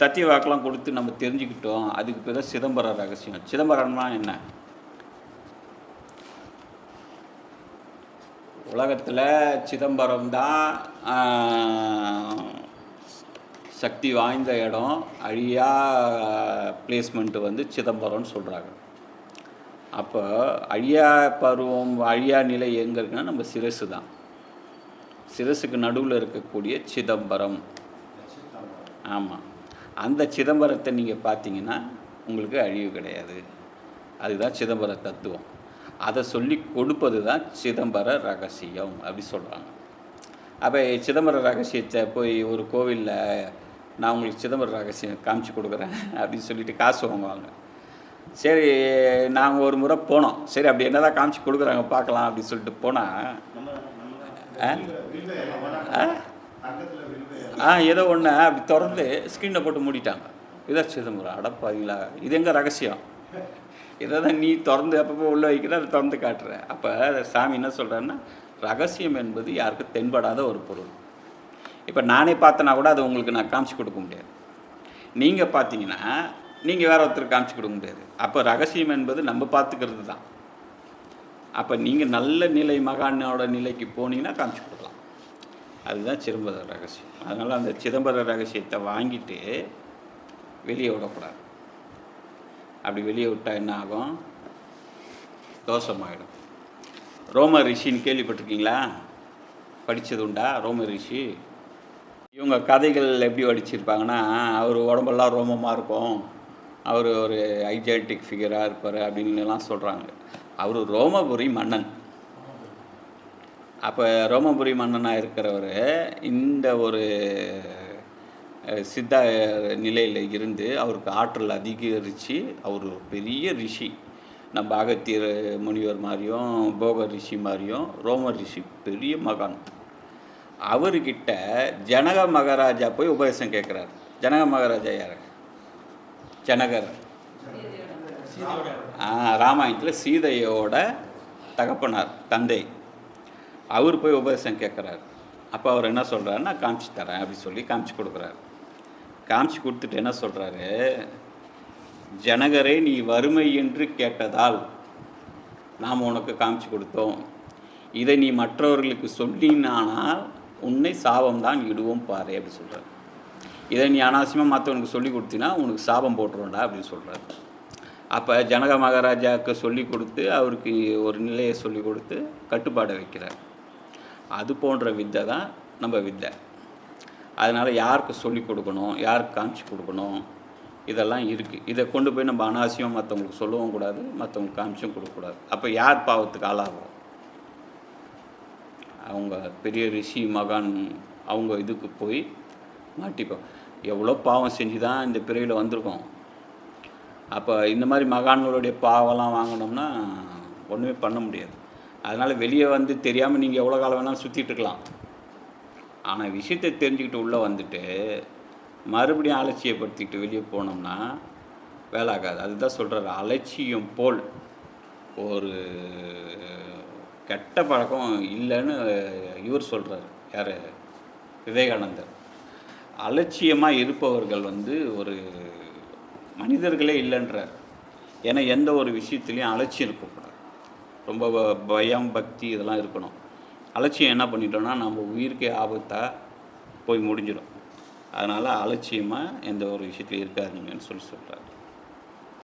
சத்திய வாக்கெல்லாம் கொடுத்து நம்ம தெரிஞ்சுக்கிட்டோம் அதுக்கு பேர் தான் சிதம்பர ரகசியம். சிதம்பரம்னா என்ன? உலகத்தில் சிதம்பரம் தான் சக்தி வாய்ந்த இடம். அழியா பிளேஸ்மெண்ட்டு வந்து சிதம்பரம்னு சொல்கிறாங்க அப்போ அழியா பருவம் அழியா நிலை எங்கே இருக்குன்னா நம்ம சிரசு தான். சிரசுக்கு நடுவில் இருக்கக்கூடிய சிதம்பரம். ஆமாம் அந்த சிதம்பரத்தை நீங்கள் பார்த்தீங்கன்னா உங்களுக்கு அழிவு கிடையாது. அதுதான் சிதம்பர தத்துவம். அதை சொல்லி கொடுப்பது தான் சிதம்பர ரகசியம் அப்படி சொல்கிறாங்க அப்போ சிதம்பர ரகசியத்தை போய் ஒரு கோவிலில் நான் உங்களுக்கு சிதம்பர ரகசியம் காமிச்சு கொடுக்குறேன் அப்படின்னு சொல்லிட்டு காசு வாங்குவாங்க. சரி நாங்கள் ஒரு முறை போனோம். சரி அப்படி என்னதான் காமிச்சு கொடுக்குறாங்க பார்க்கலாம் அப்படின்னு சொல்லிட்டு போனால் ஆ ஏதோ ஒன்று அப்படி திறந்து ஸ்க்ரீனை போட்டு மூடிட்டாங்க. இதான் சிதம்பரம் அடப்பாவீங்களா இது எங்கே ரகசியம்? இதை தான் நீ திறந்து அப்பப்போ உள்ளே வைக்கிற அதை திறந்து காட்டுற. அப்போ சாமி என்ன சொல்கிறேன்னா ரகசியம் என்பது யாருக்கும் தென்படாத ஒரு பொருள். இப்போ நானே பார்த்தனா கூட அதை உங்களுக்கு நான் காமிச்சு கொடுக்க முடியாது. நீங்கள் பார்த்தீங்கன்னா நீங்கள் வேற ஒருத்தர் காமிச்சு கொடுக்க முடியாது. அப்போ ரகசியம் என்பது நம்ம பார்த்துக்கிறது தான். அப்போ நீங்கள் நல்ல நிலை மகானோட நிலைக்கு போனீங்கன்னா காமிச்சு கொடுக்கலாம். அதுதான் சிதம்பர ரகசியம். அதனால் அந்த சிதம்பர ரகசியத்தை வாங்கிட்டு வெளியே விடக்கூடாது. அப்படி வெளியே விட்டால் என்ன ஆகும்? தோஷமாயிடும். ரோம ரிஷின்னு கேள்விப்பட்டிருக்கீங்களா? படித்தது உண்டா? ரோம ரிஷி. இவங்க கதைகள் எப்படி வடிச்சிருப்பாங்கன்னா அவர் உடம்பெல்லாம் ரோமமாக இருக்கும். அவர் ஒரு ஐஜென்டிக் ஃபிகராக இருப்பார் அப்படின்னுலாம் சொல்கிறாங்க அவர் ரோமபுரி மன்னன். அப்போ ரோமபுரி மன்னனாக இருக்கிறவர் இந்த ஒரு சித்தா நிலையில் இருந்து அவருக்கு ஆற்றல் அதிகரித்து அவர் பெரிய ரிஷி. நம்ம அகத்தியர் முனிவர் மாதிரியும் போக ரிஷி மாதிரியும் ரோம ரிஷி பெரிய மகான். அவர்கிட்ட ஜனக மகாராஜா போய் உபதேசம் கேட்குறாரு ஜனக மகாராஜா யார்? ஜனகர். ராமாயணத்தில் சீதையோட தகப்பனார் தந்தை. அவர் போய் உபதேசம் கேட்குறாரு. அப்போ அவர் என்ன சொல்கிறாருன்னா காமிச்சு தரேன் அப்படி சொல்லி காமிச்சு கொடுக்குறாரு. காமிச்சு கொடுத்துட்டு என்ன சொல்கிறாரு ஜனகரே நீ வறுமை என்று கேட்டதால் நாம் உனக்கு காமிச்சு கொடுத்தோம். இதை நீ மற்றவர்களுக்கு சொல்லினானால் உன்னை சாபம் தான் இடுவோம் பாரு அப்படி சொல்கிறார் இதை நீ அனாவசியமாக மற்றவனுக்கு சொல்லி கொடுத்தீங்கன்னா உனக்கு சாபம் போட்டுருவோம்டா அப்படின்னு சொல்கிறார் அப்போ ஜனக மகாராஜாவுக்கு சொல்லி கொடுத்து அவருக்கு ஒரு நிலையை சொல்லி கொடுத்து கட்டுப்பாடை வைக்கிறார். அது போன்ற வித்தை தான் நம்ம வித்தை. அதனால் யாருக்கு சொல்லி கொடுக்கணும் யாருக்கு காமிச்சு கொடுக்கணும் இதெல்லாம் இருக்குது இதை கொண்டு போய் நம்ம அனாவசியம் மற்றவங்களுக்கு சொல்லவும் கூடாது மற்றவங்களுக்கு காமிச்சும் கொடுக்கக்கூடாது அப்போ யார் பாவத்துக்கு ஆளாகும்? அவங்க பெரிய ரிஷி மகான் அவங்க இதுக்கு போய் மாட்டிப்போம் எவ்வளோ பாவம் செஞ்சு தான் இந்த பிறையில் வந்திருக்கோம். அப்போ இந்த மாதிரி மகான்களுடைய பாவம்லாம் வாங்கினோம்னா ஒன்றுமே பண்ண முடியாது. அதனால் வெளியே வந்து தெரியாமல் நீங்கள் எவ்வளோ காலம் வேணாலும் சுற்றிட்டு இருக்கலாம். ஆனால் விஷயத்தை தெரிஞ்சுக்கிட்டு உள்ளே வந்துட்டு மறுபடியும் அலட்சியப்படுத்திக்கிட்டு வெளியே போனோம்னா வேலை ஆகாது. அதுதான் சொல்கிறாரு அலட்சியம் போல். ஒரு கெட்ட பழக்கம் இல்லைன்னு இவர் சொல்கிறார் யார்? விவேகானந்தர். அலட்சியமாக இருப்பவர்கள் வந்து ஒரு மனிதர்களே இல்லைன்றார். ஏன்னா எந்த ஒரு விஷயத்துலையும் அலட்சியம் இருக்கக்கூடாது. ரொம்ப பயம் பக்தி இதெல்லாம் இருக்கணும். அலட்சியம் என்ன பண்ணிட்டோம்னா நம்ம உயிருக்கே ஆபத்தாக போய் முடிஞ்சிடும் அதனால் அலட்சியமாக எந்த ஒரு விஷயத்துலையும் இருக்காதுங்கன்னு சொல்லி சொல்கிறாரு